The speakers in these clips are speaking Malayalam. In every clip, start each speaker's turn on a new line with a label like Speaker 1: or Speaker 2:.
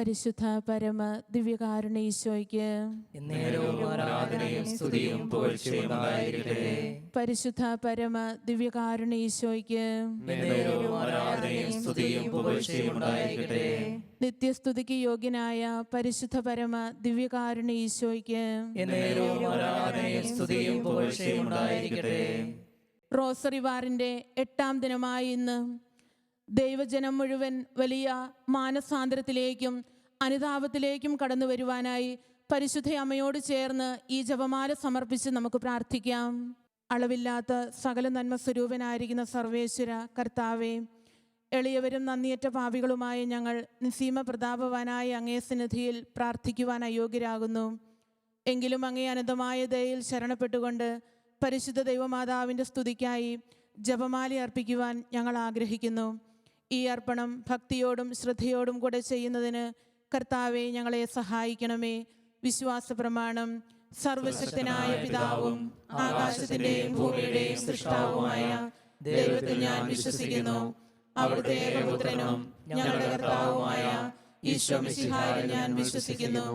Speaker 1: പരിശുദ്ധ പരമ ദിവ്യകാരുണ ഈശോയ്ക്ക് പരിശുദ്ധ പരമ ദിവ്യകാരുണ ഈശോയ്ക്ക് നിത്യസ്തുതിക്ക് യോഗ്യനായ പരിശുദ്ധ പരമ ദിവ്യകാരുണ ഈശോയ്ക്ക് റോസറി വാറിന്റെ എട്ടാം ദിനമായി ഇന്ന് ദൈവജനം മുഴുവൻ വലിയ മാനസാന്തരത്തിലേക്കും അനുതാപത്തിലേക്കും കടന്നു വരുവാനായി പരിശുദ്ധ അമ്മയോട് ചേർന്ന് ഈ ജപമാല സമർപ്പിച്ച് നമുക്ക് പ്രാർത്ഥിക്കാം. അളവില്ലാത്ത സകല നന്മ സ്വരൂപനായിരിക്കുന്ന സർവേശ്വര കർത്താവേ എളിയവരും നന്ദിയറ്റ പാപികളുമായ ഞങ്ങൾ നിസീമ പ്രതാപവാനായ അങ്ങേ സന്നിധിയിൽ പ്രാർത്ഥിക്കുവാൻ അയോഗ്യരാകുന്നു. എങ്കിലും അങ്ങേ അനന്തമായ ദയയിൽ ശരണപ്പെട്ടുകൊണ്ട് പരിശുദ്ധ ദൈവമാതാവിന്റെ സ്തുതിക്കായി ജപമാല അർപ്പിക്കുവാൻ ഞങ്ങൾ ആഗ്രഹിക്കുന്നു. ഈ അർപ്പണം ഭക്തിയോടും ശ്രദ്ധയോടും കൂടെ ചെയ്യുന്നതിന് കർത്താവെ ഞങ്ങളെ സഹായിക്കണമേ. വിശ്വാസ പ്രമാണം സർവശക്തനായ പിതാവും ആകാശത്തിന്റെയും ഭൂമിയുടെയും സൃഷ്ടാവുമായ ദൈവത്തിൽ ഞാൻ വിശ്വസിക്കുന്നു. അവിടുത്തെ ഏകപുത്രനും ഞങ്ങളുടെ കർത്താവുമായ ഈശോ മിശിഹായിൽ ഞാൻ വിശ്വസിക്കുന്നു.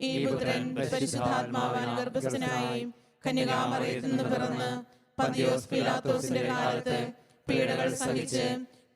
Speaker 1: ഈ പുത്രൻ പരിശുദ്ധാത്മാവാൻ ഗർഭസ്ഥനായി കന്യകാമറയത്തിൽ നിന്ന് പിറന്ന് പന്തിയോസ് പിലാത്തോസിന്റെ കാലത്ത് പീഡകൾ സഹിച്ച്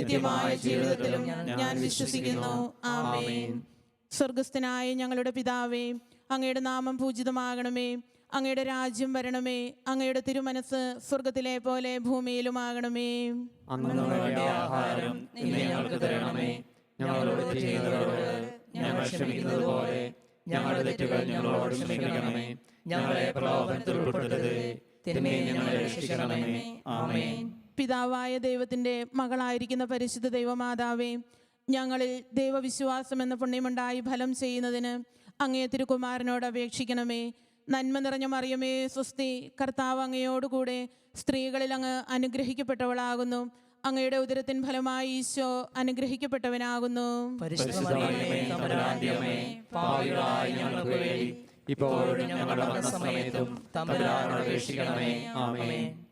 Speaker 1: നിത്യമായ ജീവിതത്തിലും ഞാൻ വിശ്വസിക്കുന്നു. ആമേൻ. സ്വർഗസ്ഥനായ ഞങ്ങളുടെ പിതാവേ അങ്ങയുടെ നാമം പൂജിതമാകണമേ അങ്ങയുടെ രാജ്യം വരണമേ അങ്ങയുടെ തിരുമനസ് സ്വർഗത്തിലെ പോലെ ഭൂമിയിലുമാകണമേ.
Speaker 2: ഞങ്ങളോട് ചെയ്യുന്നവരോട് ഞങ്ങൾ ക്ഷമിക്കുന്നത് പോലെ ഞങ്ങളുടെ തെറ്റുകൾ ഞങ്ങളോട് ക്ഷമിക്കണമേ. ഞങ്ങളെ പ്രലോഭനത്തിൽ ഉൾപ്പെടുത്തരുത്. തിന്മയെ ഞങ്ങളെ രക്ഷിക്കണമേ. ആമേൻ.
Speaker 1: പിതാവായ ദൈവത്തിന്റെ മകളായിരിക്കുന്ന പരിശുദ്ധ ദൈവമാതാവേ ഞങ്ങളിൽ ദൈവവിശ്വാസം എന്ന പുണ്യമുണ്ടായി ഫലം ചെയ്യുന്നതിന് അങ്ങേ തിരുകുമാരനോട് അപേക്ഷിക്കണമേ. നന്മ നിറഞ്ഞ മറിയമേ സ്വസ്തി കർത്താവ് അങ്ങയോടുകൂടെ സ്ത്രീകളിൽ അങ്ങ് അനുഗ്രഹിക്കപ്പെട്ടവളാകുന്നു. അങ്ങയുടെ ഉദരത്തിൻ ഫലമായി ഈശോ അനുഗ്രഹിക്കപ്പെട്ടവനാകുന്നു.
Speaker 2: ഇപ്പോഴും ഞങ്ങളുടെ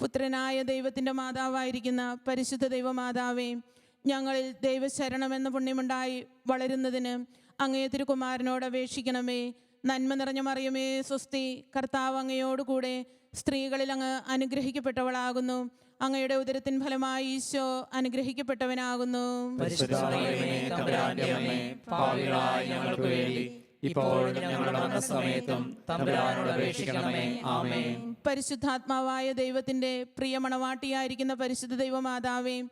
Speaker 1: പുത്രനായ ദൈവത്തിന്റെ മാതാവായിരിക്കുന്ന പരിശുദ്ധ ദൈവമാതാവേ ഞങ്ങളിൽ ദൈവശരണം എന്ന പുണ്യമുണ്ടായി വളരുന്നതിന് അങ്ങേ തിരുകുമാരനോട് അപേക്ഷിക്കണമേ. നന്മ നിറഞ്ഞ മറിയമേ സ്വസ്തി കർത്താവ് അങ്ങയോടുകൂടെ സ്ത്രീകളിൽ അങ്ങ് അനുഗ്രഹിക്കപ്പെട്ടവളാകുന്നു. അങ്ങയുടെ ഉദരത്തിൻ ഫലമായി ഈശോ അനുഗ്രഹിക്കപ്പെട്ടവനാകുന്നു.
Speaker 2: ഞങ്ങൾക്ക് വേണ്ടി ഇപ്പോഴും ഞങ്ങളുടെ മരണസമയത്തും തമ്പുരാനോട് അപേക്ഷിക്കണമേ. ആമേൻ.
Speaker 1: പരിശുദ്ധാത്മാവായ ദൈവത്തിന്റെ പ്രിയമണവാട്ടിയായിരിക്കുന്ന പരിശുദ്ധ ദൈവമാതാവേ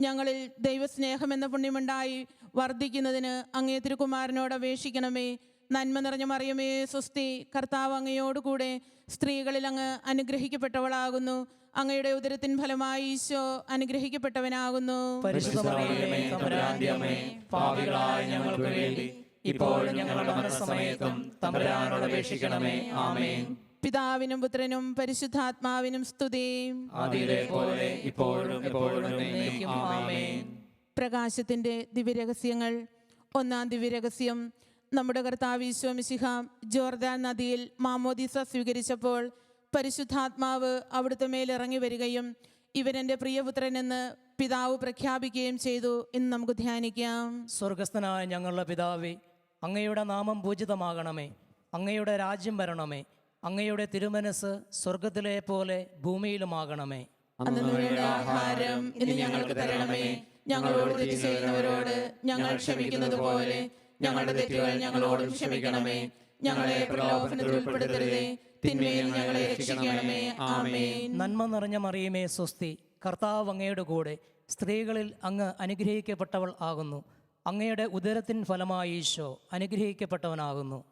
Speaker 1: ഞങ്ങളിൽ ദൈവസ്നേഹം എന്ന പുണ്യമുണ്ടായി വർദ്ധിക്കുന്നതിന് അങ്ങേ തിരുക്കുമാരനോട് അപേക്ഷിക്കണമേ. നന്മ നിറഞ്ഞ മറിയമേ സ്വസ്തി കർത്താവ് അങ്ങയോടുകൂടെ സ്ത്രീകളിൽ അങ്ങ് അനുഗ്രഹിക്കപ്പെട്ടവളാകുന്നു. അങ്ങയുടെ ഉദരത്തിൻ ഫലമായി ഈശോ അനുഗ്രഹിക്കപ്പെട്ടവനാകുന്നു.
Speaker 2: പരിശുദ്ധ മറിയമേ തമ്പുരാന്റെ അമ്മേ പാപികളായ ഞങ്ങൾക്ക് വേണ്ടി ഇപ്പോഴും ഞങ്ങളുടെ മനസ്സമയത്തും തമ്പുരാനോട് അപേക്ഷിക്കണമേ. ആമേൻ.
Speaker 1: പിതാവിനും പുത്രനും പരിശുദ്ധാത്മാവിനും സ്തുതി.
Speaker 2: ആദിയിലെ പോലെ ഇപ്പോഴും എപ്പോഴും എന്നേക്കും. ആമേൻ.
Speaker 1: പ്രകാശത്തിന്റെ ദിവ്യരഹസ്യങ്ങൾ. ഒന്നാം ദിവ്യരഹസ്യം. നമ്മുടെ കർത്താവ് ഈശോ മിശിഹ ജോർദാൻ നദിയിൽ മാമോദീസ സ്വീകരിച്ചപ്പോൾ പരിശുദ്ധാത്മാവ് അവിടുത്തെ മേൽ ഇറങ്ങി വരികയും ഇവരെന്റെ പ്രിയപുത്രനെന്ന് പിതാവ് പ്രഖ്യാപിക്കുകയും ചെയ്തു. എന്ന് നമുക്ക് ധ്യാനിക്കാം.
Speaker 3: സ്വർഗസ്ഥനായ ഞങ്ങളുടെ പിതാവേ അങ്ങയുടെ നാമം പൂജിതമാകണമേ. അങ്ങയുടെ രാജ്യം വരണമേ. അങ്ങയുടെ തിരുമനസ് സ്വർഗത്തിലെ പോലെ ഭൂമിയിലുമാകണമേ.
Speaker 1: ആഹാരം ഇന്ന് ഞങ്ങൾക്ക് തരണമേ. ഞങ്ങളോട് തെറ്റ് ചെയ്യുന്നവരോട് ഞങ്ങൾ ക്ഷമിക്കുന്നത് പോലെ ഞങ്ങളുടെ തെറ്റുകൾ ഞങ്ങളോടും ക്ഷമിക്കണമേ. ഞങ്ങളെ പ്രലോഭനത്തിൽ ഉൾപ്പെടുത്തരുതേ. തിന്മയിൽ ഞങ്ങളെ രക്ഷിക്കണമേ. ആമേൻ.
Speaker 3: നന്മ നിറഞ്ഞ മറിയമേ സ്വസ്തി. കർത്താവ് അങ്ങയുടെ കൂടെ സ്ത്രീകളിൽ അങ്ങ് അനുഗ്രഹിക്കപ്പെട്ടവൾ ആകുന്നു. അങ്ങയുടെ ഉദരത്തിൻ ഫലമായി ഈശോ അനുഗ്രഹിക്കപ്പെട്ടവനാകുന്നു.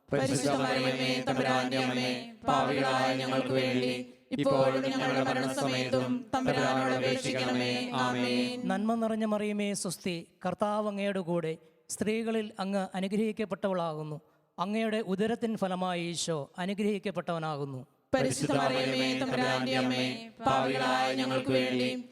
Speaker 1: ഞങ്ങൾക്ക് വേണ്ടി ഇപ്പോഴും ഞങ്ങളുടെ മരണസമയത്തും തമ്പുരാനോട് അപേക്ഷിക്കണമേ.
Speaker 3: നന്മ നിറഞ്ഞ മറിയമേ സ്വസ്തി കർത്താവ് അങ്ങയുടെ കൂടെ സ്ത്രീകളിൽ അങ്ങ് അനുഗ്രഹിക്കപ്പെട്ടവളാകുന്നു. അങ്ങയുടെ ഉദരത്തിൻ ഫലമായി ഈശോ അനുഗ്രഹിക്കപ്പെട്ടവനാകുന്നു.
Speaker 1: പരിശുദ്ധ ഞങ്ങൾക്ക് വേണ്ടി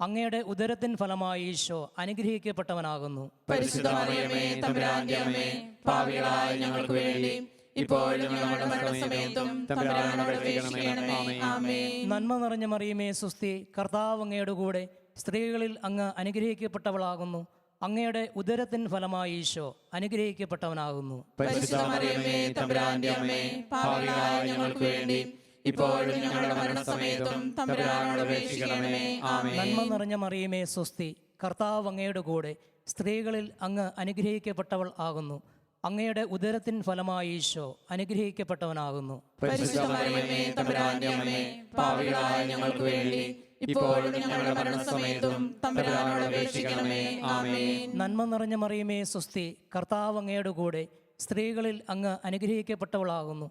Speaker 3: അങ്ങയുടെ ഉദരത്തിൻ ഫലമായി ഈശോ അനുഗ്രഹിക്കപ്പെട്ടവനാകുന്നു.
Speaker 1: ഞങ്ങൾക്ക് വേണ്ടി ഇപ്പോഴും
Speaker 3: നന്മ നിറഞ്ഞ മറിയുമേ സുസ്തി കർത്താവ് അങ്ങയുടെ കൂടെ സ്ത്രീകളിൽ അങ്ങ് അനുഗ്രഹിക്കപ്പെട്ടവളാകുന്നു. അങ്ങയുടെ ഉദരത്തിൻ ഫലമായി ഈശോ അനുഗ്രഹിക്കപ്പെട്ടവനാകുന്നു.
Speaker 1: ഞങ്ങൾക്ക് വേണ്ടി ഇപ്പോഴും ഞങ്ങളുടെ മരണസമയത്തും തമ്പുരാനോട് അപേക്ഷിക്കണമേ. ആമേൻ.
Speaker 3: നന്മ നിറഞ്ഞ മറിയമേ സ്വസ്തി. കർത്താവ് അങ്ങയുടെ കൂടെ സ്ത്രീകളിൽ അങ്ങ് അനുഗ്രഹിക്കപ്പെട്ടവൾ ആകുന്നു. അങ്ങയുടെ ഉദരത്തിൻ ഫലമായി ഈശോ അനുഗ്രഹിക്കപ്പെട്ടവനാകുന്നു.
Speaker 1: പരിശുദ്ധ മറിയമേ തമ്പുരാന്റെ പാപികളായ ഞങ്ങൾക്ക് വേണ്ടി ഇപ്പോഴും ഞങ്ങളുടെ മരണസമയത്തും തമ്പുരാനോട് അപേക്ഷിക്കണമേ. ആമേൻ.
Speaker 3: നന്മ നിറഞ്ഞ മറിയമേ സ്വസ്തി. കർത്താവ് അങ്ങയുടെ കൂടെ സ്ത്രീകളിൽ അങ്ങ് അനുഗ്രഹിക്കപ്പെട്ടവളാകുന്നു.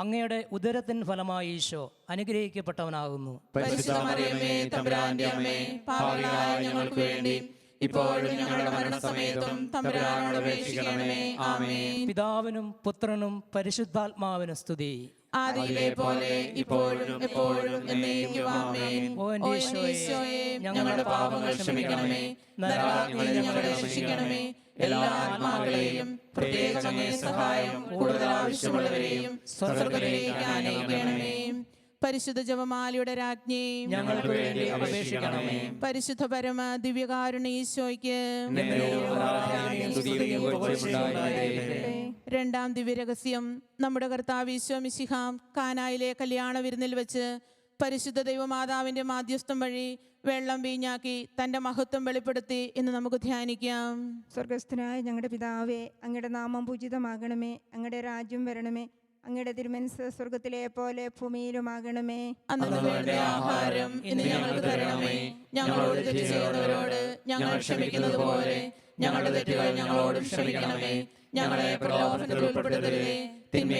Speaker 3: അങ്ങയുടെ ഉദരത്തിൻ ഫലമായി ഈശോ അനുഗ്രഹിക്കപ്പെട്ടവനാകുന്നു.
Speaker 1: ഞങ്ങൾക്ക് വേണ്ടി ഇപ്പോഴും ഞങ്ങളുടെ മരണസമയത്തും തമ്പുരാനോട് അപേക്ഷിക്കണമേ. ആമേൻ.
Speaker 3: പിതാവിനും പുത്രനും പരിശുദ്ധാത്മാവിനും സ്തുതി.
Speaker 1: ആദിയിലെ പോലെ ഇപ്പോഴും എപ്പോഴും എന്നേക്കും ആമേൻ.
Speaker 3: ഓ ഈശോയെ, ഞങ്ങളുടെ
Speaker 1: പാപങ്ങൾ ക്ഷമിക്കണമേ. നരകാഗ്നിയിൽ ഞങ്ങളെ രക്ഷിക്കണമേ. എല്ലാ ആത്മാക്കളെയും പ്രത്യേകം സഹായം കൂടുതൽ ആവശ്യമുള്ളവരെയും സ്വർഗത്തിലേക്ക് ആനയിക്കണമേ പരിശുദ്ധ ജപമാലയുടെ രാജ്ഞി
Speaker 3: ഞങ്ങൾക്ക് വേണ്ടി അപേക്ഷിക്കണമേ.
Speaker 1: പരിശുദ്ധ പരമ ദിവ്യകാരുണ ഈശോയ്ക്ക് രണ്ടാം ദിവ്യരഹസ്യം നമ്മുടെ കർത്താവ് ഈശോ മിശിഹാം കാനായിലെ കല്യാണ വിരുന്നിൽ വെച്ച് പരിശുദ്ധ ദൈവമാതാവിന്റെ മാധ്യസ്ഥം വഴി വെള്ളം വീഞ്ഞാക്കി തന്റെ മഹത്വം വെളിപ്പെടുത്തി എന്ന് നമുക്ക് ധ്യാനിക്കാം.
Speaker 4: സ്വർഗസ്ഥനായ ഞങ്ങളുടെ പിതാവേ അങ്ങയുടെ നാമം പൂജിതമാകണമേ അങ്ങയുടെ രാജ്യം വരണമേ അങ്ങയുടെ തിരുമനസ് സ്വർഗത്തിലെ പോലെ ഭൂമിയിലുമാകണമേ.
Speaker 1: ആഹാരം ഇന്ന് ഞങ്ങൾക്ക് തരണമേ. ഞങ്ങളോട് തെറ്റ് ചെയ്യുന്നവരോട് ഞങ്ങൾ ക്ഷമിക്കുന്നത് പോലെ ഞങ്ങളുടെ തെറ്റുകൾ ഞങ്ങളോട് ക്ഷമിക്കണമേ. ഞങ്ങളെ പ്രലോഭനത്തിൽ ഉൾപ്പെടുത്തരുതേ. തിന്മയിൽ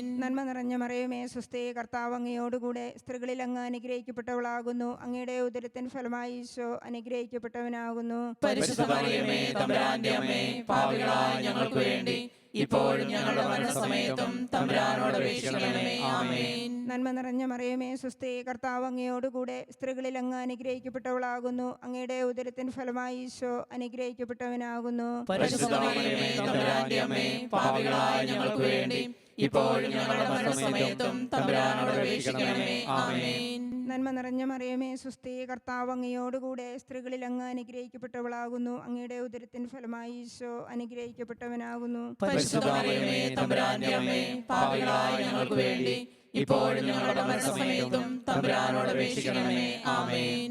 Speaker 4: നന്മ നിറഞ്ഞ മറിയമേ സ്വസ്ഥയെ കർത്താവ് അങ്ങയോടുകൂടെ സ്ത്രീകളിൽ അങ്ങ് അനുഗ്രഹിക്കപ്പെട്ടവളാകുന്നു. അങ്ങയുടെ ഉദരത്തിൻ ഫലമായി ഈശോ അനുഗ്രഹിക്കപ്പെട്ടവനാകുന്നു.
Speaker 1: ഞങ്ങൾക്ക് വേണ്ടി ഇപ്പോഴും ഞങ്ങളുടെ മരണസമയത്തും തമ്പുരാനോട്
Speaker 4: നന്മ നിറഞ്ഞ മറിയമേ സ്വസ്ഥയെ കർത്താവ് അങ്ങയോടുകൂടെ സ്ത്രീകളിൽ അങ്ങ് അനുഗ്രഹിക്കപ്പെട്ടവളാകുന്നു. അങ്ങയുടെ ഉദരത്തിൻ ഫലമായി ഈശോ അനുഗ്രഹിക്കപ്പെട്ടവനാകുന്നു.
Speaker 1: ഞങ്ങൾക്ക് വേണ്ടി ഇപ്പോഴും ഞങ്ങളുടെ മരണസമയത്തും തമ്പുരാനോട് അപേക്ഷിക്കണമേ. ആമേൻ.
Speaker 4: നന്മ നിറഞ്ഞ മറിയമേ സുസ്ഥി കർത്താവ് അങ്ങയോടുകൂടെ സ്ത്രീകളിൽ അങ്ങ് അനുഗ്രഹിക്കപ്പെട്ടവളാകുന്നു. അങ്ങയുടെ ഉദരത്തിൻ ഫലമായി ഈശോ അനുഗ്രഹിക്കപ്പെട്ടവനാകുന്നു.
Speaker 1: ഞങ്ങൾക്ക് വേണ്ടി ഇപ്പോഴും ഞങ്ങളുടെ മരണസമയത്തും തമ്പുരാനോട് അപേക്ഷിക്കണമേ. ആമേൻ.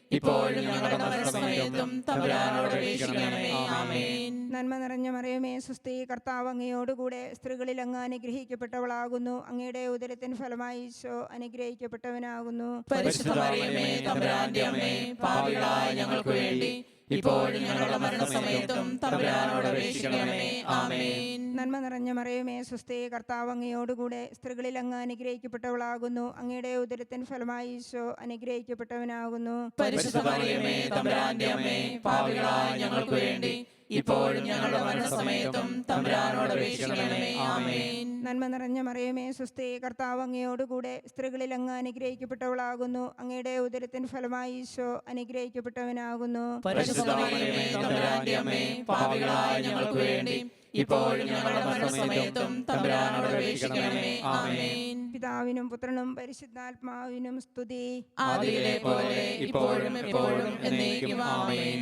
Speaker 1: ഇപ്പോഴും ഞങ്ങളുടെ മരണസമയത്തും തമ്പുരാനോട് അപേക്ഷിക്കണമേ. ആമേൻ.
Speaker 4: നന്മ നിറഞ്ഞ മറിയമേ സുസ്ഥി കർത്താവ് അങ്ങയോടുകൂടെ സ്ത്രീകളിൽ അങ്ങ് അനുഗ്രഹിക്കപ്പെട്ടവളാകുന്നു. അങ്ങയുടെ ഉദരത്തിൻ ഫലമായി ഈശോ അനുഗ്രഹിക്കപ്പെട്ടവനാകുന്നു.
Speaker 1: പരിശുദ്ധ മറിയമേ തമ്പുരാന്റെ പാപികളായ ഞങ്ങൾക്ക് വേണ്ടി ഇപ്പോഴും ഞങ്ങളുടെ മരണസമയത്തും തമ്പുരാനോട് അപേക്ഷിക്കണമേ. ആമേൻ.
Speaker 4: നന്മ നിറഞ്ഞ മറിയമേ സുസ്ഥി കർത്താവ് അങ്ങയോടുകൂടെ സ്ത്രീകളിൽ അങ്ങ് അനുഗ്രഹിക്കപ്പെട്ടവളാകുന്നു. അങ്ങയുടെ ഉദരത്തിൻ ഫലമായി ഈശോ അനുഗ്രഹിക്കപ്പെട്ടവനാകുന്നു.
Speaker 1: പരിശുദ്ധ മറിയമേ തമ്പുരാന്റെ അമ്മേ പാപികളായ ഞങ്ങൾക്ക് വേണ്ടി ഇപ്പോഴും ഞങ്ങളുടെ മരണസമയത്തും തമ്പുരാനോട് അപേക്ഷിക്കണമേ. ആമേൻ.
Speaker 4: നന്മ നിറഞ്ഞ മറിയമേ സുസ്ഥി കർത്താവ് അങ്ങയോടുകൂടെ സ്ത്രീകളിൽ അങ്ങ് അനുഗ്രഹിക്കപ്പെട്ടവളാകുന്നു. അങ്ങയുടെ ഉദരത്തിൻ ഫലമായി ഈശോ അനുഗ്രഹിക്കപ്പെട്ടവനാകുന്നു.
Speaker 1: ഞങ്ങൾക്ക് വേണ്ടി ഇപ്പോഴും ഞങ്ങളുടെ മരണസമയത്തും തമ്പുരാനോട് അപേക്ഷിക്കണമേ. ആമേൻ.
Speaker 4: പിതാവിനും പുത്രനും പരിശുദ്ധാത്മാവിനും സ്തുതി.
Speaker 1: ആദിയിലെ പോലെ ഇപ്പോഴും എപ്പോഴും എന്നേക്കും ആമേൻ.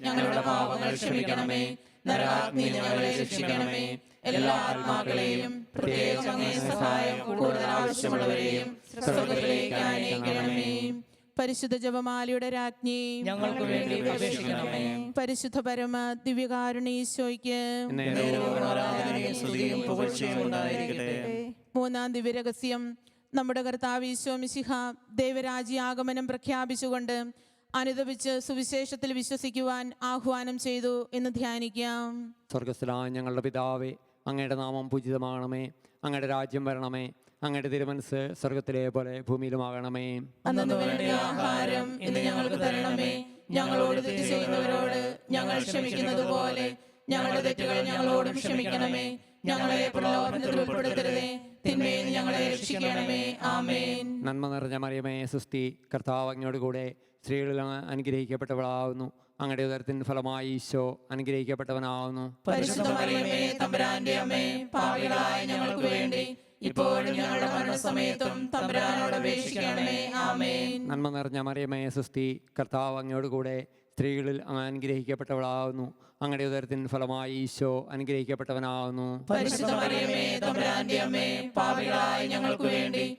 Speaker 1: ഞങ്ങളുടെ പാപങ്ങൾ ക്ഷമിക്കണമേ. നരകാഗ്നി ഞങ്ങളെ രക്ഷിക്കണമേ. എല്ലാ ആത്മാക്കളെയും പ്രത്യേകം സഹായം കൂടുതൽ ആവശ്യമുള്ളവരെയും സ്വർഗത്തിലേക്ക് അയക്കണമേ. പരിശുദ്ധ ജപമാലയുടെ രാജ്ഞി.
Speaker 3: ഞങ്ങൾക്ക് വേണ്ടി അപേക്ഷിക്കണമേ.
Speaker 1: പരിശുദ്ധ പരമ ദിവ്യകാരുണീശോയ്ക്ക് മൂന്നാം ദിവ്യരഹസ്യം. നമ്മുടെ കർത്താവ് ഈശോ മിശിഹ ആഗമനം പ്രഖ്യാപിച്ചുകൊണ്ട് അനുദപിച്ച് സുവിശേഷത്തിൽ വിശ്വസിക്കുവാൻ ആഹ്വാനം ചെയ്തു എന്ന് ധ്യാനിക്കാം.
Speaker 5: സ്വർഗസ്ഥലായ ഞങ്ങളുടെ പിതാവേ അങ്ങയുടെ നാമം പൂജിതമാകണമേ അങ്ങയുടെ രാജ്യം വരണമേ അങ്ങയുടെ തിരുമനസ് സ്വർഗത്തിലെ പോലെ ഭൂമിയിലുമാകണമേ.
Speaker 1: ആഹാരം ഇന്ന് ഞങ്ങൾക്ക് തരണമേ. ഞങ്ങളോട് തെറ്റ് ചെയ്യുന്നവരോട് ഞങ്ങൾ ക്ഷമിക്കുന്നത് പോലെ ഞങ്ങളുടെ തെറ്റുകൾ ഞങ്ങളോടും ക്ഷമിക്കണമേ. ഞങ്ങളെ പ്രലോഭനത്തിൽ ഉൾപ്പെടുത്തരുതേ. തിന്മയിൽ ഞങ്ങളെ രക്ഷിക്കണമേ. ആമേൻ.
Speaker 5: നന്മ നിറഞ്ഞ മറിയമേ സുസ്തി കർത്താവ് അങ്ങയോട് കൂടെ സ്ത്രീകളിൽ അനുഗ്രഹിക്കപ്പെട്ടവളാവുന്നു. അങ്ങയുടെ ഉദരത്തിന്റെ ഫലമായി ഈശോ അനുഗ്രഹിക്കപ്പെട്ടവനാവുന്നു.
Speaker 1: പരിശുദ്ധ മറിയമേ തമ്പുരാന്റെ അമ്മേ പാപികളായ ഞങ്ങൾക്ക് വേണ്ടി ഇപ്പോഴും ഞങ്ങളുടെ മരണസമയത്തും തമ്പുരാനോട് അപേക്ഷിക്കണമേ. ആമേൻ.
Speaker 5: നന്മ നിറഞ്ഞ മറിയമേ സുസ്തി കർത്താവ് അങ്ങയോട് കൂടെ സ്ത്രീകളിൽ അങ്ങ് അനുഗ്രഹിക്കപ്പെട്ടവളാവുന്നു. അങ്ങയുടെ ഉദരത്തിൻ ഫലമായി ഈശോ അനുഗ്രഹിക്കപ്പെട്ടവനാവുന്നു.
Speaker 1: പരിശുദ്ധ മറിയമേ തമ്പുരാന്റെ അമ്മേ പാപികളായ ഞങ്ങൾക്ക് വേണ്ടി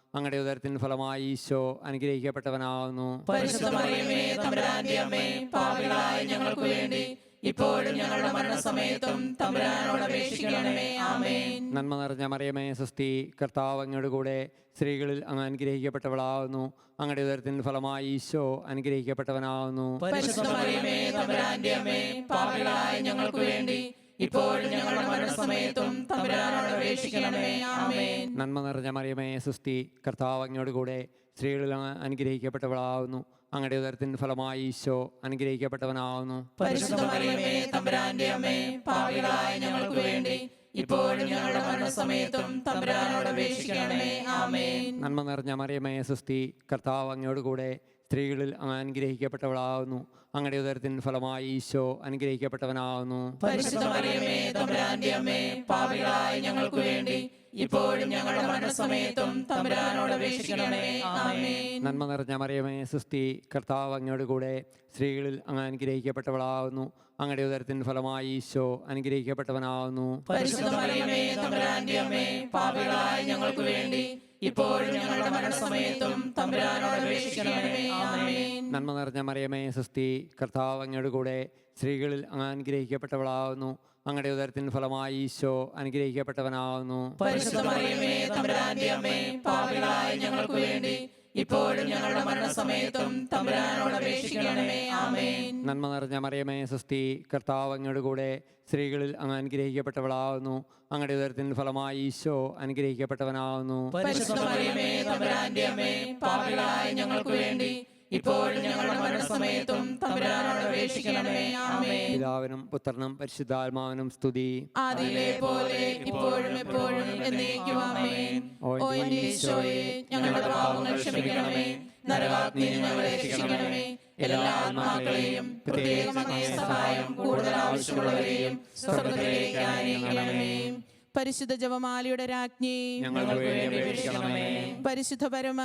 Speaker 5: അങ്ങയുടെ ഉദരത്തിന് ഫലമായി ഈശോ
Speaker 1: അനുഗ്രഹിക്കപ്പെട്ടവനാകുന്നു. ഞങ്ങൾക്ക് വേണ്ടി ഇപ്പോഴും ഞങ്ങളുടെ മരണസമയത്തും തമ്പുരാനോട് അപേക്ഷിക്കണമേ. ആമേൻ.
Speaker 5: നന്മ നിറഞ്ഞ മറിയമേ സുസ്തി കർത്താവ് അങ്ങയുടെ കൂടെ സ്ത്രീകളിൽ അങ്ങ് അനുഗ്രഹിക്കപ്പെട്ടവളാകുന്നു. അങ്ങയുടെ ഉദരത്തിൻ ഫലമായി ഈശോ
Speaker 1: അനുഗ്രഹിക്കപ്പെട്ടവനാകുന്നു. ഞങ്ങൾക്ക് വേണ്ടി ഇപ്പോഴും ഞങ്ങളുടെ മരണസമയത്തും തമ്പുരാനോട് അപേക്ഷിക്കണമേ ആമേൻ.
Speaker 5: നന്മ നിറഞ്ഞ മറിയമേ സുസ്തി കർത്താവ് അങ്ങയോട് കൂടെ സ്ത്രീകളിൽ അനുഗ്രഹിക്കപ്പെട്ടവളാവുന്നു. അങ്ങയുടെ ഉദരത്തിൻ ഫലമായി ഈശോ അനുഗ്രഹിക്കപ്പെട്ടവനാവുന്നു.
Speaker 1: പരിശുദ്ധ മറിയമേ തമ്പുരാന്റെ അമ്മേ പാപികളായ ഞങ്ങൾക്ക് വേണ്ടി ഇപ്പോഴും ഞങ്ങളുടെ മരണസമയത്തും തമ്പുരാനോട് അപേക്ഷിക്കണമേ. ആമേൻ.
Speaker 5: നന്മ നിറഞ്ഞ മറിയമേ സുസ്തി കർത്താവ് അങ്ങയോട് കൂടെ സ്ത്രീകളിൽ അങ്ങ് അനുഗ്രഹിക്കപ്പെട്ടവളാകുന്നു അങ്ങയുടെ ഉദരത്തിൻ ഫലമായി ഈശോ
Speaker 1: അനുഗ്രഹിക്കപ്പെട്ടവനാകുന്നു ഞങ്ങൾക്ക് വേണ്ടി ഇപ്പോഴും ഞങ്ങളുടെ മനസ്സമയത്തും തമ്പുരാനോട് അപേക്ഷിക്കണമേ.
Speaker 5: നന്മ നിറഞ്ഞ മറിയമേ സൃഷ്ടി കർത്താവ് അങ്ങയുടെ കൂടെ സ്ത്രീകളിൽ അങ്ങ് അനുഗ്രഹിക്കപ്പെട്ടവളാകുന്നു അങ്ങയുടെ ഉദരത്തിൻ ഫലമായി ഈശോ
Speaker 1: അനുഗ്രഹിക്കപ്പെട്ടവനാകുന്നു ഞങ്ങൾക്ക് വേണ്ടി ഇപ്പോഴും ഞങ്ങളുടെ മരണസമയത്തും തമ്പുരാനോട് അപേക്ഷിക്കണമേ. ആമേൻ.
Speaker 5: നന്മ നിറഞ്ഞ മറിയമേ സുസ്തി കർത്താവ് അങ്ങയുടെ കൂടെ സ്ത്രീകളിൽ അങ്ങ് അനുഗ്രഹിക്കപ്പെട്ടവളാവുന്നു. അങ്ങയുടെ ഉദരത്തിൻ ഫലമായി ഈശോ അനുഗ്രഹിക്കപ്പെട്ടവനാവുന്നു.
Speaker 1: പരിശുദ്ധ മറിയമേ തമ്പുരാന്റെ അമ്മേ പാപികളായ ഞങ്ങൾക്ക് വേണ്ടി ഇപ്പോഴും ഞങ്ങളുടെ മരണസമയത്തും തമ്പുരാനോട് അപേക്ഷിക്കണമേ. ആമേൻ.
Speaker 5: നന്മ നിറഞ്ഞ മറിയമേ സ്വസ്തി കർത്താവ് അങ്ങയുടെ കൂടെ സ്ത്രീകളിൽ അങ്ങ് അനുഗ്രഹിക്കപ്പെട്ടവളാവുന്നു. അങ്ങയുടെ ഉദരത്തിൻ ഫലമായി ഈശോ അനുഗ്രഹിക്കപ്പെട്ടവനാവുന്നു.
Speaker 1: ഞങ്ങൾക്ക് വേണ്ടി ഇപ്പോഴും ഞങ്ങളുടെ മരണസമയത്തും തമ്പുരാനോട് അപേക്ഷിക്കണമേ. ആമേൻ.
Speaker 5: പിതാവിനും പുത്രനും പരിശുദ്ധാത്മാവിനും സ്തുതി.
Speaker 1: പോലെ ഇപ്പോഴും എപ്പോഴും എന്നേക്കും ആമേൻ. ഓ എന്റെ ഈശോയെ ഞങ്ങളുടെ പാപങ്ങൾ ക്ഷമിക്കണമേ. നരകാഗ്നിയിൽ ഞങ്ങളെ രക്ഷിക്കണമേ. എല്ലാ ആത്മാക്കളെയും പ്രത്യേകം സഹായം കൂടുതൽ ആവശ്യമുള്ളവരെയും സ്വർഗത്തിലേക്ക് ആനയിക്കണമേ പരിശുദ്ധ ജപമാലയുടെ രാജ്ഞി. പരിശുദ്ധ പരമ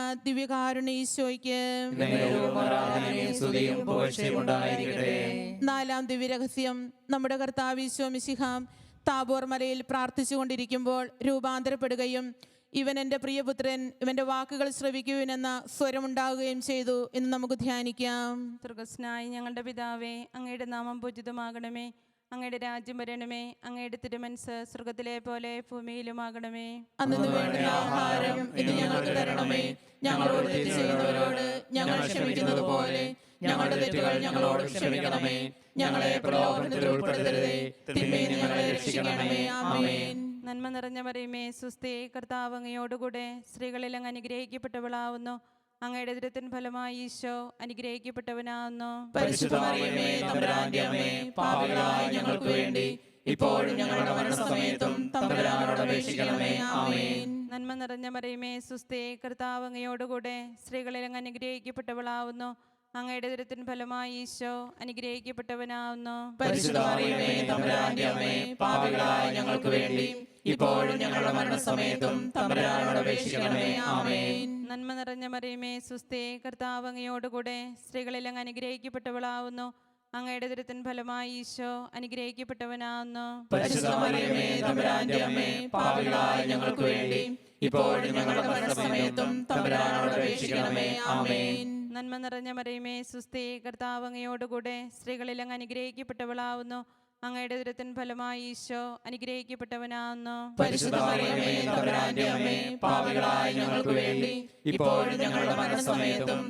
Speaker 2: ഉണ്ടായിരിക്കട്ടെ.
Speaker 1: നാലാം ദിവ്യരഹസ്യം നമ്മുടെ കർത്താവ് ഈശോ മിശിഹാം താബോർ മലയിൽ പ്രാർത്ഥിച്ചുകൊണ്ടിരിക്കുമ്പോൾ രൂപാന്തരപ്പെടുകയും ഇവൻ എന്റെ പ്രിയപുത്രൻ ഇവന്റെ വാക്കുകൾ ശ്രവിക്കുവിനെന്ന സ്വരമുണ്ടാകുകയും ചെയ്തു എന്ന് നമുക്ക് ധ്യാനിക്കാം.
Speaker 6: സ്വർഗസ്നായ ഞങ്ങളുടെ പിതാവേ അങ്ങയുടെ നാമം പൂജിതമാകണമേ. അങ്ങയുടെ രാജ്യം വരണമേ അങ്ങയുടെ തിരുമനസ് സ്വർഗത്തിലെ പോലെ ഭൂമിയിലുമാകണമേ.
Speaker 1: അന്നു വേണ്ടുന്ന ആഹാരം ഞങ്ങൾക്ക് തരണമേ. ഞങ്ങളോട് തെറ്റ് ചെയ്യുന്നവരോട് ഞങ്ങൾ ക്ഷമിക്കുന്നത് പോലെ ഞങ്ങളുടെ തെറ്റുകൾ ഞങ്ങളോട് ക്ഷമിക്കണമേ. ഞങ്ങളെ പ്രലോഭനത്തിൽ ഉൾപ്പെടുത്തരുതേ. തിന്മയിൽ നിന്ന് ഞങ്ങളെ രക്ഷിക്കണമേ. ആമേൻ.
Speaker 6: നന്മ നിറഞ്ഞ പറയുമേ സുസ്ഥി കർത്താവ് അങ്ങയോടുകൂടെ സ്ത്രീകളിൽ അങ്ങ് അനുഗ്രഹിക്കപ്പെട്ടവളാവുന്നു. അങ്ങയുടെ ദുരത്തിൻ ഫലമായി ഈശോ അനുഗ്രഹിക്കപ്പെട്ടവനാവുന്നു
Speaker 1: പരിശുദ്ധ മറിയമേ തമ്പുരാന്റെ അമ്മേ പാപികളായ ഞങ്ങൾക്ക് വേണ്ടി ഇപ്പോഴും ഞങ്ങളുടെ മരണസമയത്തും തമ്പുരാനോട് അപേക്ഷിക്കണമേ. ആമേൻ.
Speaker 6: നന്മ നിറഞ്ഞ മറിയമേ സുസ്ഥേ കർത്താവ് അങ്ങയോടുകൂടെ സ്ത്രീകളിൽ അങ്ങ് അനുഗ്രഹിക്കപ്പെട്ടവളാവുന്നു. അങ്ങയുടെ ദുരത്തിൻ ഫലമായി ഈശോ അനുഗ്രഹിക്കപ്പെട്ടവനാവുന്നു.
Speaker 1: ഞങ്ങൾക്ക് വേണ്ടി ഇപ്പോഴും ഞങ്ങളുടെ മരണസമയത്തും തമ്പുരാനോട് അപേക്ഷിക്കണമേ. ആമേൻ.
Speaker 6: നന്മ നിറഞ്ഞ മറിയമേ സുസ്ഥേ കർത്താവ് അങ്ങയോടുകൂടെ സ്ത്രീകളിൽ അങ്ങ് അനുഗ്രഹിക്കപ്പെട്ടവളാവുന്നു. അങ്ങയുടെ ദുരത്തിൻ ഫലമായി ഈശോ അനുഗ്രഹിക്കപ്പെട്ടവനാവുന്നു.
Speaker 1: ഞങ്ങൾക്ക് വേണ്ടി ഇപ്പോഴും ഞങ്ങളുടെ മരണസമയത്തും തമ്പുരാനോട് അപേക്ഷിക്കണമേ. ആമേൻ.
Speaker 6: നന്മ നിറഞ്ഞ മറിയമേ സുസ്ഥേ കർത്താവ് അങ്ങയോടുകൂടെ സ്ത്രീകളിൽ അങ്ങ് അനുഗ്രഹിക്കപ്പെട്ടവളാവുന്നു. അങ്ങയുടെ ദുരത്തിൻ ഫലമായി ഈശോ
Speaker 1: തമ്പുരാന്റെ പാപികളായ ഞങ്ങൾക്ക് വേണ്ടി ഇപ്പോഴും ഞങ്ങളുടെ മരണസമയത്തും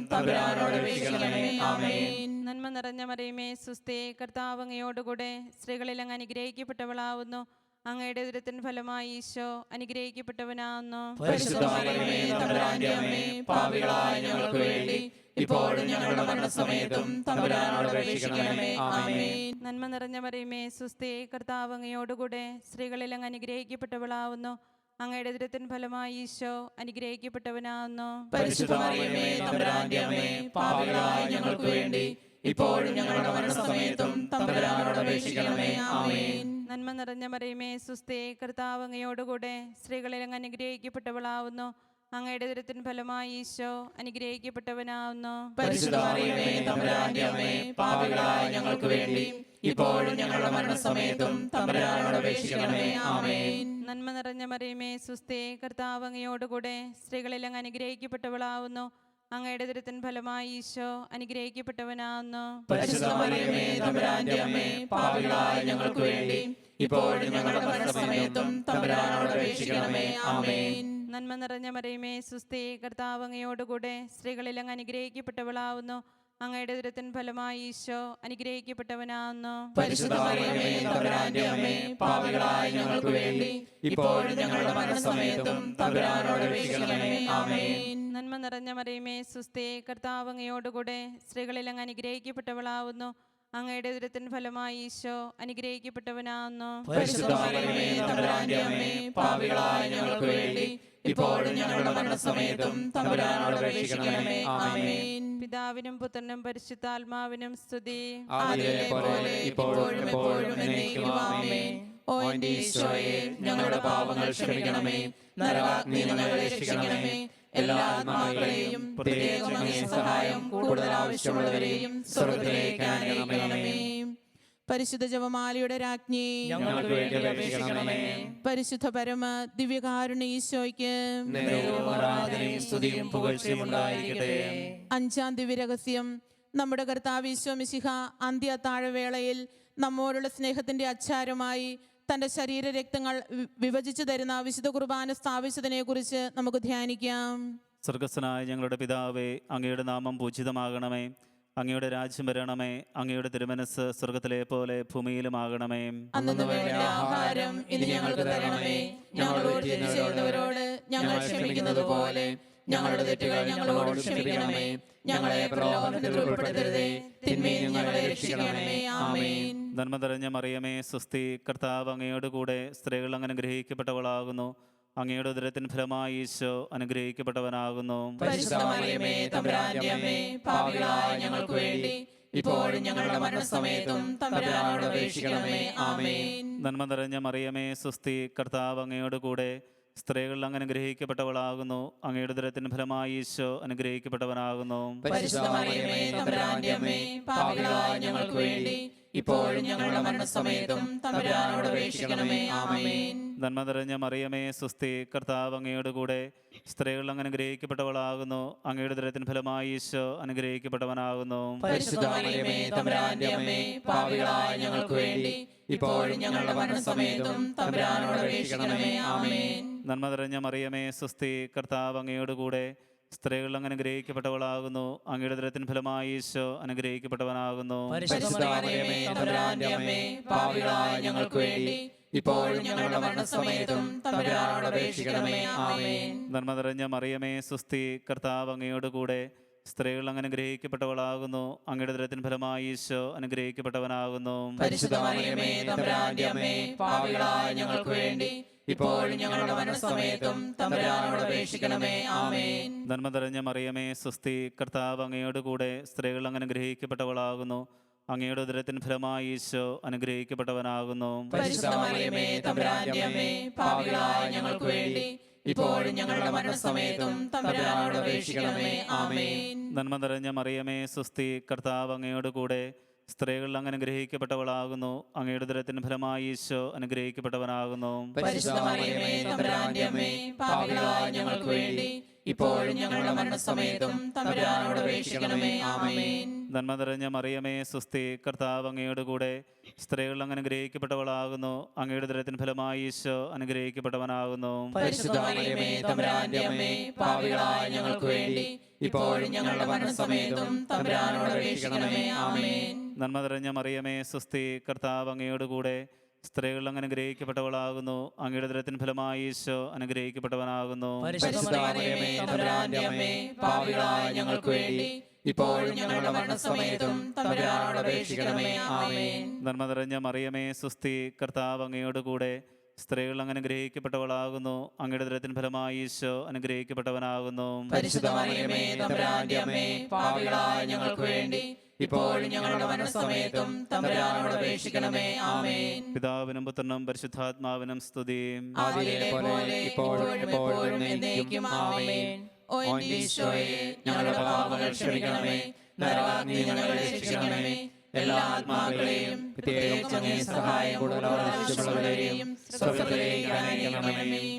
Speaker 6: നന്മ നിറഞ്ഞ മറിയമേ സുസ്ഥേ കർത്താവ് അങ്ങയോടുകൂടെ സ്ത്രീകളിൽ അങ്ങ് അനുഗ്രഹിക്കപ്പെട്ടവളാവുന്നു. അങ്ങയുടെ ദുരത്തിൻ ഫലമായി ഈശോ അനുഗ്രഹിക്കപ്പെട്ടവനാവുന്നു
Speaker 1: പരിശുദ്ധ മറിയമേ തമ്പുരാന്റെ അമ്മേ പാപികളായ ഞങ്ങൾക്ക് വേണ്ടി ഇപ്പോഴും ഞങ്ങളുടെ മരണസമയത്തും തമ്പുരാനോട് അപേക്ഷിക്കണമേ. ആമേൻ.
Speaker 6: നന്മ നിറഞ്ഞ മറിയമേ സുസ്ഥി കർത്താവ് അങ്ങയോടുകൂടെ സ്ത്രീകളിൽ അങ്ങ് അനുഗ്രഹിക്കപ്പെട്ടവളാവുന്നു. അങ്ങയുടെ ദുരത്തിൻ ഫലമായി ഈശോ
Speaker 1: ഞങ്ങൾക്ക് വേണ്ടി ഇപ്പോഴും ഞങ്ങളുടെ മരണസമയത്തും തമ്പുരാനോട് അപേക്ഷിക്കണമേ. ആമേൻ.
Speaker 6: നന്മ നിറഞ്ഞ മറിയമേ സുസ്ഥി കർത്താവ് അങ്ങയോടുകൂടെ സ്ത്രീകളിൽ അങ്ങ് അനുഗ്രഹിക്കപ്പെട്ടവളാവുന്നു. അങ്ങയുടെ ദുരത്തിൻ ഫലമായി ഈശോ അനുഗ്രഹിക്കപ്പെട്ടവനാവുന്നു.
Speaker 1: ഞങ്ങൾക്ക് വേണ്ടി ഇപ്പോഴും ഞങ്ങളുടെ മരണസമയത്തും
Speaker 6: നന്മ നിറഞ്ഞ മറിയമേ സുസ്ഥി കർത്താവ് അങ്ങയോടുകൂടെ സ്ത്രീകളിൽ അങ്ങ് അനുഗ്രഹിക്കപ്പെട്ടവളാവുന്നു. അങ്ങയുടെ തിരുത്തൻ ഫലമായി ഈശോ
Speaker 1: ഞങ്ങൾക്ക് വേണ്ടി ഇപ്പോഴും ഞങ്ങളുടെ മരണസമയത്തും തമ്പുരാനോട് അപേക്ഷിക്കണമേ. ആമേൻ.
Speaker 6: നന്മ നിറഞ്ഞ മറിയമേ സുസ്ഥി കർത്താവ് അങ്ങയോടുകൂടെ സ്ത്രീകളിൽ അങ്ങ് അനുഗ്രഹിക്കപ്പെട്ടവളാവുന്നു. അങ്ങയുടെ ദുരത്തിൻ ഫലമായി ഈശോ
Speaker 1: ഞങ്ങൾക്ക് വേണ്ടി ഇപ്പോഴും ഞങ്ങളുടെ മരണസമയത്തും തമ്പുരാനോട് അപേക്ഷിക്കണമേ. ആമേൻ.
Speaker 6: നന്മ നിറഞ്ഞ മറിയമേ സുസ്ഥേ കർത്താവ് അങ്ങയോടുകൂടെ സ്ത്രീകളിൽ അങ്ങ് അനുഗ്രഹിക്കപ്പെട്ടവളാവുന്നു. അങ്ങയുടെ ദുരത്തിൻ ഫലമായി ഈശോ അനുഗ്രഹിക്കപ്പെട്ടവനാവുന്നു. പിതാവിനും പുത്രനും പരിശുദ്ധാത്മാവിനും സ്തുതി.
Speaker 1: ഓ എന്റെ ഈശോയെ ഞങ്ങളുടെ പാപങ്ങൾ ക്ഷമിക്കണമേ. നരകാഗ്നി ഞങ്ങളെ രക്ഷിക്കണമേ. എല്ലാ ആത്മാക്കളെയും സഹായം കൂടുതൽ ആവശ്യമുള്ളവരെയും സ്വർഗത്തിലേക്ക് ആനയിക്കണമേ പരിശുദ്ധ ജപമാലയുടെ രാജ്ഞി പരിശുദ്ധ പരമ ദിവ്യകാരുണ്യ ഈശോയ്ക്ക് അഞ്ചാം ദിവ്യരഹസ്യം. നമ്മുടെ കർത്താവ് ഈശോ മിശിഹ അന്ത്യ താഴവേളയിൽ നമ്മോടുള്ള സ്നേഹത്തിന്റെ അച്ചാരമായി തന്റെ ശരീരരക്തങ്ങൾ വിഭജിച്ചു തരുന്ന വിശുദ്ധ കുർബാന സ്ഥാപിച്ചതിനെ കുറിച്ച് നമുക്ക് ധ്യാനിക്കാം.
Speaker 2: സ്വർഗസ്ഥനായ ഞങ്ങളുടെ പിതാവേ അങ്ങയുടെ നാമം പൂജിതമാകണമേ. അങ്ങയുടെ രാജ്യം വരണമേ. അങ്ങയുടെ തിരുമനസ് സ്വർഗത്തിലെ പോലെ ഭൂമിയിലുമാകണമേ.
Speaker 1: ആഹാരം ഇനി ഞങ്ങൾക്ക് തരണമേ. ഞങ്ങളോട് ഞങ്ങൾ ക്ഷമിക്കുന്നത് പോലെ ഞങ്ങളുടെ തെറ്റുകൾ ഞങ്ങളോട് ക്ഷമിക്കണമേ. ഞങ്ങളെ പ്രലോഭനത്തിൽ ഉൾപ്പെടുത്തരുതേ. തിന്മയിൽ ഞങ്ങളെ രക്ഷിക്കണമേ. ആമേൻ.
Speaker 2: നന്മ നിറഞ്ഞ മറിയമേ സുസ്തി കർത്താവ് അങ്ങയോട് കൂടെ സ്ത്രീകൾ അങ്ങനെ ഗ്രഹിക്കപ്പെട്ടവളാകുന്നു. അങ്ങയുടെ ഉദരത്തിൻ ഫലമായി ഈശോ അനുഗ്രഹിക്കപ്പെട്ടവനാകുന്നു.
Speaker 1: പരിശുദ്ധ മറിയമേ തമ്പുരാന്റെ പാപികളായ ഞങ്ങൾക്ക് വേണ്ടി ഇപ്പോഴും ഞങ്ങളുടെ മരണസമയത്തും തമ്പുരാനോട് അപേക്ഷിക്കണമേ. ആമേൻ.
Speaker 2: നന്മ നിറഞ്ഞ മറിയമേ സുസ്തി കർത്താവ് അങ്ങയോട് കൂടെ സ്ത്രീകൾ അങ്ങ് അനുഗ്രഹിക്കപ്പെട്ടവളാകുന്നു. അങ്ങയുടെ ദുരത്തിന് ഫലമായി ഈശോ അനുഗ്രഹിക്കപ്പെട്ടവനാകുന്നു.
Speaker 1: ഞങ്ങൾക്ക് വേണ്ടി ഇപ്പോഴും ഞങ്ങളുടെ മരണസമയത്തും തമ്പുരാനോട് അപേക്ഷിക്കണമേ. ആമേൻ.
Speaker 2: നന്മ നിറഞ്ഞ മറിയമേ സുസ്തി കർത്താവ് അങ്ങയുടെ കൂടെ സ്ത്രീകൾ അങ്ങ് അനുഗ്രഹിക്കപ്പെട്ടവളാകുന്നു. അങ്ങയുടെ ദുരത്തിന് ഫലമായി ഈശോ അനുഗ്രഹിക്കപ്പെട്ടവനാകുന്നു.
Speaker 1: ഞങ്ങൾക്ക് വേണ്ടി ഇപ്പോഴും ഞങ്ങളുടെ മരണസമയത്തും തമ്പുരാനോട് അപേക്ഷിക്കണമേ. ആമേൻ.
Speaker 2: നന്മ നിറഞ്ഞ മറിയമേ സ്വസ്തി കർത്താവ് അങ്ങയോട് കൂടെ സ്ത്രീകൾ അങ്ങ് അനുഗ്രഹിക്കപ്പെട്ടവളാകുന്നു. അങ്ങയുടെ ഉദരത്തിന് ഫലമായി ഈശോ അനുഗ്രഹിക്കപ്പെട്ടവനാകുന്നു.
Speaker 1: ഞങ്ങൾക്ക് വേണ്ടി ഞങ്ങളുടെ മരണസമയത്തും തമ്പുരാനോട് അപേക്ഷിക്കണമേ. ആമേൻ.
Speaker 2: നന്മ നിറഞ്ഞ മറിയമേ സുസ്തി കർത്താവ് അങ്ങയോട് കൂടെ സ്ത്രീകൾ അങ്ങ് അനുഗ്രഹിക്കപ്പെട്ടവളാകുന്നു. അങ്ങയുടെ ഉദരത്തിന് ഫലമായി ഈശോ അനുഗ്രഹിക്കപ്പെട്ടവനാകുന്നു.
Speaker 1: പരിശുദ്ധ ഞങ്ങൾക്ക് വേണ്ടി ഇപ്പോഴും ഞങ്ങളുടെ മരണസമയത്തും തമ്പരാനോട് അപേക്ഷിക്കണമേ. ആമേൻ.
Speaker 2: നന്മ മറിയമേ സുസ്തി കർത്താവ് അങ്ങയോട് കൂടെ സ്ത്രീകൾ അങ്ങനെ ഗ്രഹിക്കപ്പെട്ടവളാകുന്നു. അങ്ങയുടെ ഉദരത്തിന് ഫലമായി ഈശോ അനുഗ്രഹിക്കപ്പെട്ടവനാകുന്നു.
Speaker 1: ഞങ്ങൾക്ക് വേണ്ടി ഇപ്പോഴും ഞങ്ങളുടെ മരണസമയത്തും തമ്പുരാനോട് അപേക്ഷിക്കണമേ. ആമേൻ.
Speaker 2: നന്മ നിറഞ്ഞ മറിയമേ സുസ്തി കർത്താവ് അങ്ങയോട് കൂടെ സ്ത്രീകൾ അങ്ങ് അനുഗ്രഹിക്കപ്പെട്ടവളാകുന്നു അങ്ങയുടെ ഉദരത്തിന് ഫലമായി ഈശോ അനുഗ്രഹിക്കപ്പെട്ടവനാകുന്നു.
Speaker 1: ഞങ്ങൾക്ക് വേണ്ടി ഇപ്പോഴും ഞങ്ങളുടെ മരണസമയത്തും തമ്പുരാനോട് അപേക്ഷിക്കണമേ. ആമേൻ.
Speaker 2: നന്മ നിറഞ്ഞ മറിയമേ സുസ്തി കർത്താവ് അങ്ങയുടെ കൂടെ സ്ത്രീകൾ അങ്ങ് അനുഗ്രഹിക്കപ്പെട്ടവളാകുന്നു. അങ്ങയുടെ ദൃഢത്തിന് ഫലമായി ഈശോ അനുഗ്രഹിക്കപ്പെട്ടവനാകുന്നു.
Speaker 1: പാപികളായ ഞങ്ങൾക്ക് വേണ്ടി ഇപ്പോഴും ഞങ്ങളുടെ മരണസമയത്തും തമ്പുരാനോട് അപേക്ഷിക്കണമേ. ആമേൻ.
Speaker 2: നന്മ നിറഞ്ഞ മറിയമേ സുസ്തി കർത്താവ് അങ്ങയോട് കൂടെ സ്ത്രീകൾ അങ്ങ് അനുഗ്രഹിക്കപ്പെട്ടവളാകുന്നു അങ്ങയുടെ ദൃത്തിൻ ഫലമായി ഈശോ അനുഗ്രഹിക്കപ്പെട്ടവനാകുന്നു.
Speaker 1: ഞങ്ങൾക്ക് വേണ്ടി ഇപ്പോഴും ഞങ്ങളുടെ മരണസമയത്തും തമ്പുരാനോട് അപേക്ഷിക്കണമേ. ആമേൻ.
Speaker 2: നന്മ നിറഞ്ഞ മറിയമേ സുസ്തി കർത്താവ് അങ്ങയോട് കൂടെ സ്ത്രീകൾ അങ്ങ് അനുഗ്രഹിക്കപ്പെട്ടവളാകുന്നു അങ്ങയുടെ ദൃത്തിൻ ഫലമായി ഈശോ അനുഗ്രഹിക്കപ്പെട്ടവനാകുന്നു.
Speaker 1: പരിശുദ്ധ ഞങ്ങൾക്ക് വേണ്ടി ഇപ്പോഴും ഞങ്ങളുടെ മരണസമയത്തും തമ്പുരാനോട് അപേക്ഷിക്കണമേ. ആമേൻ.
Speaker 2: പിതാവിനും പുത്രനും പരിശുദ്ധാത്മാവിനും
Speaker 1: സ്തുതി. പോലെ ഇപ്പോഴും എന്നേക്കും ആമേൻ. ഓ ഈശോയെ ഞങ്ങളുടെ പാപങ്ങൾ ക്ഷമിക്കണമേ. നരകാഗ്നി ഞങ്ങളെ രക്ഷിക്കണമേ. എല്ലാ ആത്മാക്കളെയും പ്രത്യേകിച്ച് അങ്ങേ സഹായം കൂടുതൽ സ്വർഗത്തിലേക്ക് അയക്കണമേ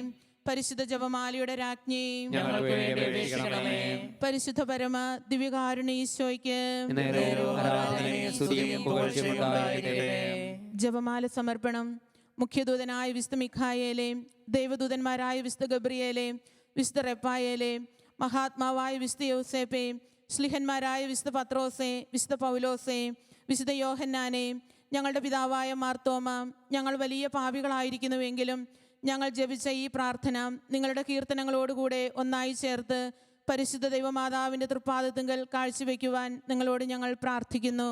Speaker 1: പരിശുദ്ധ ജപമാലയുടെ രാജ്ഞിയും
Speaker 5: വേണ്ടി
Speaker 1: പരിശുദ്ധ പരമ
Speaker 5: ഉണ്ടായിരിക്കട്ടെ.
Speaker 1: ജപമാല സമർപ്പണം മുഖ്യദൂതനായ വിശുദ്ധ മിഖായേലെ ദൈവദൂതന്മാരായ വിശുദ്ധ ഗബ്രിയേലെ വിശുദ്ധ റെപ്പായേലെ മഹാത്മാവായ വിശുദ്ധ യോസേപ്പെ ശ്ലിഹന്മാരായ വിശുദ്ധ പത്രോസേ വിശുദ്ധ പൗലോസേ വിശുദ്ധ യോഹന്നാനെ ഞങ്ങളുടെ പിതാവായ മാർത്തോമ ഞങ്ങൾ വലിയ പാപികളായിരിക്കുന്നുവെങ്കിലും ഞങ്ങൾ ജപിച്ച ഈ പ്രാർത്ഥന നിങ്ങളുടെ കീർത്തനങ്ങളോടുകൂടെ ഒന്നായി ചേർത്ത് പരിശുദ്ധ ദൈവമാതാവിന്റെ തൃപ്പാദത്തുങ്കൽ കാഴ്ചവെക്കുവാൻ നിങ്ങളോട് ഞങ്ങൾ പ്രാർത്ഥിക്കുന്നു.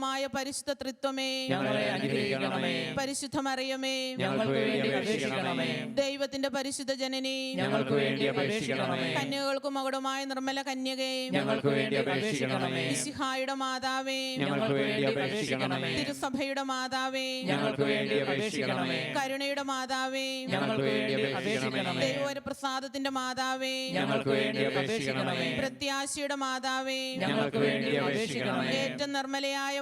Speaker 1: ദൈവമായ പരിശുദ്ധ തൃത്വമേ പരിശുദ്ധ മറിയമേ
Speaker 3: ഞങ്ങൾക്ക് വേണ്ടി അപേക്ഷിക്കണമേ.
Speaker 1: ദൈവത്തിന്റെ പരിശുദ്ധ ജനനി.
Speaker 3: ഞങ്ങൾക്ക് വേണ്ടി അപേക്ഷിക്കണമേ.
Speaker 1: കന്യകൾക്കും മകുടമായ നിർമ്മല കന്യകേ. മാതാവേ.
Speaker 3: ഞങ്ങൾക്ക് വേണ്ടി അപേക്ഷിക്കണമേ.
Speaker 1: തിരുസഭയുടെ മാതാവേ.
Speaker 3: ഞങ്ങൾക്ക് വേണ്ടി അപേക്ഷിക്കണമേ.
Speaker 1: കരുണയുടെ മാതാവേ.
Speaker 3: ഞങ്ങൾക്ക് വേണ്ടി അപേക്ഷിക്കണമേ.
Speaker 1: ദൈവവര പ്രസാദത്തിന്റെ മാതാവേ.
Speaker 3: ഞങ്ങൾക്ക് വേണ്ടി അപേക്ഷിക്കണമേ.
Speaker 1: പ്രത്യാശയുടെ മാതാവേ.
Speaker 3: ഞങ്ങൾക്ക് വേണ്ടി അപേക്ഷിക്കണമേ.
Speaker 1: ഏറ്റവും നിർമ്മലയായ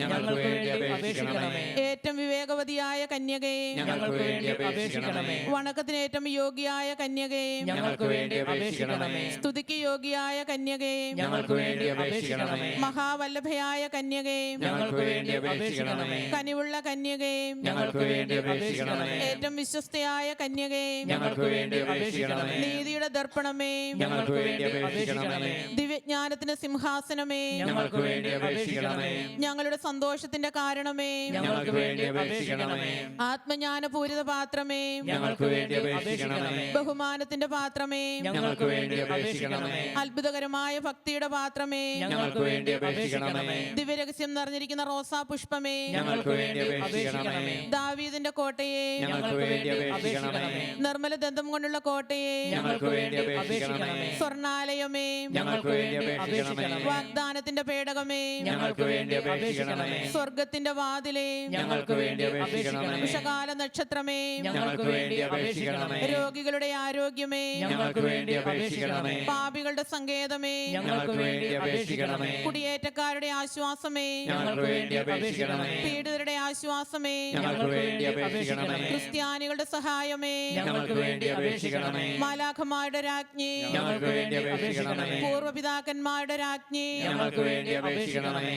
Speaker 3: ഞങ്ങൾക്ക് വേണ്ടി അപേക്ഷിക്കണമേ
Speaker 1: ഏറ്റവും വിവേകവതിയായ കന്യകയെ
Speaker 3: ഞങ്ങൾക്ക് വേണ്ടി അപേക്ഷിക്കണമേ
Speaker 1: വണക്കത്തിന് ഏറ്റവും യോഗ്യയായ കന്യകയെ
Speaker 3: ഞങ്ങൾക്ക് വേണ്ടി അപേക്ഷിക്കണമേ
Speaker 1: സ്തുതിക്ക് യോഗ്യയായ കന്യകയെ
Speaker 3: ഞങ്ങൾക്ക് വേണ്ടി അപേക്ഷിക്കണമേ
Speaker 1: മഹാവല്ലഭയായ കന്യകയെ
Speaker 3: ഞങ്ങൾക്ക് വേണ്ടി അപേക്ഷിക്കണമേ
Speaker 1: കനിവുള്ള കന്യകയെ
Speaker 3: ഞങ്ങൾക്ക് വേണ്ടി അപേക്ഷിക്കണമേ
Speaker 1: ഏറ്റവും വിശ്വസ്തയായ കന്യകയെ
Speaker 3: ഞങ്ങൾക്ക് വേണ്ടി അപേക്ഷിക്കണമേ
Speaker 1: നീതിയുടെ ദർപ്പണമേ
Speaker 3: ഞങ്ങൾക്ക് വേണ്ടി അപേക്ഷിക്കണമേ
Speaker 1: ദിവ്യജ്ഞാനത്തിന്റെ സിംഹാസനമേ
Speaker 3: ഞങ്ങൾക്ക് വേണ്ടി അപേക്ഷിക്കണമേ
Speaker 1: ഞങ്ങളുടെ സന്തോഷത്തിന്റെ കാരണമേ
Speaker 3: ഞങ്ങൾക്ക് വേണ്ടി അപേക്ഷിക്കണമേ
Speaker 1: ആത്മജ്ഞാനപൂരിത പാത്രമേ
Speaker 3: ഞങ്ങൾക്ക് വേണ്ടി അപേക്ഷിക്കണമേ
Speaker 1: ബഹുമാനത്തിന്റെ പാത്രമേ
Speaker 3: ഞങ്ങൾക്ക് വേണ്ടി അപേക്ഷിക്കണമേ
Speaker 1: അത്ഭുതകരമായ ഭക്തിയുടെ പാത്രമേ
Speaker 3: ഞങ്ങൾക്ക് വേണ്ടി അപേക്ഷിക്കണമേ
Speaker 1: ദിവ്യരഹസ്യം നിറഞ്ഞിരിക്കുന്ന റോസാ പുഷ്പമേ
Speaker 3: ഞങ്ങൾക്ക് വേണ്ടി അപേക്ഷിക്കണമേ
Speaker 1: ദാവീദിന്റെ കോട്ടയെ
Speaker 3: ഞങ്ങൾക്ക് വേണ്ടി അപേക്ഷിക്കണമേ
Speaker 1: നിർമ്മല ദന്തം കൊണ്ടുള്ള കോട്ടയെ
Speaker 3: ഞങ്ങൾക്ക് വേണ്ടി അപേക്ഷിക്കണമേ
Speaker 1: സ്വർണാലയമേ
Speaker 3: ഞങ്ങൾക്ക് വേണ്ടി അപേക്ഷിക്കണമേ
Speaker 1: വാഗ്ദാനത്തിന്റെ പേടകമേ
Speaker 3: ഞങ്ങൾക്ക് വേണ്ടി അപേക്ഷിക്കണമേ
Speaker 1: സ്വർഗത്തിന്റെ വാതിലേ
Speaker 3: ഞങ്ങൾക്ക് വേണ്ടി അപേക്ഷിക്കണമേ
Speaker 1: ഉഷകാല നക്ഷത്രമേ
Speaker 3: ഞങ്ങൾക്ക് വേണ്ടി അപേക്ഷിക്കണമേ
Speaker 1: രോഗികളുടെ ആരോഗ്യമേ
Speaker 3: ഞങ്ങൾക്ക് വേണ്ടി അപേക്ഷിക്കണമേ
Speaker 1: പാപികളുടെ സങ്കേതമേ
Speaker 3: ഞങ്ങൾക്ക് വേണ്ടി അപേക്ഷിക്കണമേ
Speaker 1: കുടിയേറ്റക്കാരുടെ ആശ്വാസമേ
Speaker 3: ഞങ്ങൾക്ക് വേണ്ടി അപേക്ഷിക്കണമേ
Speaker 1: പീഡിതരുടെ ആശ്വാസമേ
Speaker 3: ഞങ്ങൾക്ക് വേണ്ടി അപേക്ഷിക്കണമേ
Speaker 1: ക്രിസ്ത്യാനികളുടെ സഹായമേ
Speaker 3: ഞങ്ങൾക്ക് വേണ്ടി അപേക്ഷിക്കണമേ
Speaker 1: മാലാഖമാരുടെ രാജ്ഞി
Speaker 3: ഞങ്ങൾക്ക് വേണ്ടി അപേക്ഷിക്കണമേ
Speaker 1: പൂർവപിതാക്കന്മാരുടെ രാജ്ഞി
Speaker 3: ഞങ്ങൾക്ക് വേണ്ടി അപേക്ഷിക്കണമേ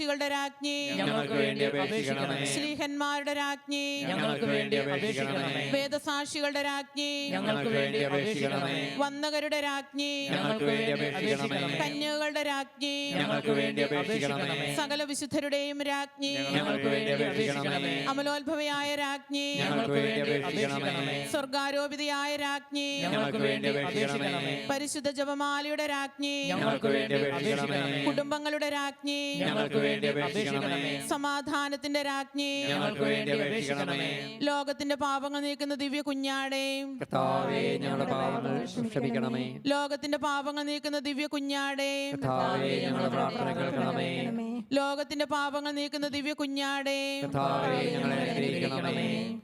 Speaker 1: ദീർഘദർശികളുടെ രാജ്ഞി
Speaker 3: ഞങ്ങൾക്ക് വേണ്ടി അപേക്ഷിക്കണമേ
Speaker 1: ശ്രീഹന്മാരുടെ രാജ്ഞി
Speaker 3: ഞങ്ങൾക്ക് വേണ്ടി അപേക്ഷിക്കണമേ
Speaker 1: വേദസാക്ഷികളുടെ രാജ്ഞി
Speaker 3: ഞങ്ങൾക്ക് വേണ്ടി അപേക്ഷിക്കണമേ
Speaker 1: വന്നകരുടെ രാജ്ഞി
Speaker 3: ഞങ്ങൾക്ക് വേണ്ടി അപേക്ഷിക്കണമേ
Speaker 1: കന്യകളുടെ രാജ്ഞി
Speaker 3: ഞങ്ങൾക്ക് വേണ്ടി അപേക്ഷിക്കണമേ
Speaker 1: സകല വിശുദ്ധരുടെയും രാജ്ഞി
Speaker 3: ഞങ്ങൾക്ക് വേണ്ടി അപേക്ഷിക്കണമേ
Speaker 1: അമലോത്ഭവയായ രാജ്ഞി
Speaker 3: ഞങ്ങൾക്ക് വേണ്ടി അപേക്ഷിക്കണമേ
Speaker 1: സ്വർഗാരോപിതയായ രാജ്ഞി
Speaker 3: ഞങ്ങൾക്ക് വേണ്ടി അപേക്ഷിക്കണമേ
Speaker 1: പരിശുദ്ധ ജപമാലയുടെ രാജ്ഞി
Speaker 3: ഞങ്ങൾക്ക് വേണ്ടി അപേക്ഷിക്കണമേ
Speaker 1: കുടുംബങ്ങളുടെ രാജ്ഞി
Speaker 3: ഞങ്ങൾക്ക് വേണ്ടി അപേക്ഷിക്കണമേ.
Speaker 1: സമാധാനത്തിന്റെ രാജ്ഞി.
Speaker 3: ഞങ്ങൾക്ക് വേണ്ടി അപേക്ഷിക്കണമേ.
Speaker 1: ലോകത്തിന്റെ പാപങ്ങൾ നീക്കുന്ന ദിവ്യ കുഞ്ഞാടേ.
Speaker 5: കർത്താവേ ഞങ്ങളുടെ പാപങ്ങൾ ക്ഷമിക്കണമേ.
Speaker 1: ലോകത്തിന്റെ പാപങ്ങൾ നീക്കുന്ന ദിവ്യ കുഞ്ഞാടേ.
Speaker 5: കർത്താവേ ഞങ്ങളുടെ പ്രാർത്ഥന കേൾക്കണമേ.
Speaker 1: ലോകത്തിന്റെ പാപങ്ങൾ നീക്കുന്ന ദിവ്യ കുഞ്ഞാടേ.
Speaker 5: കർത്താവേ ഞങ്ങളെ അനുഗ്രഹിക്കണമേ.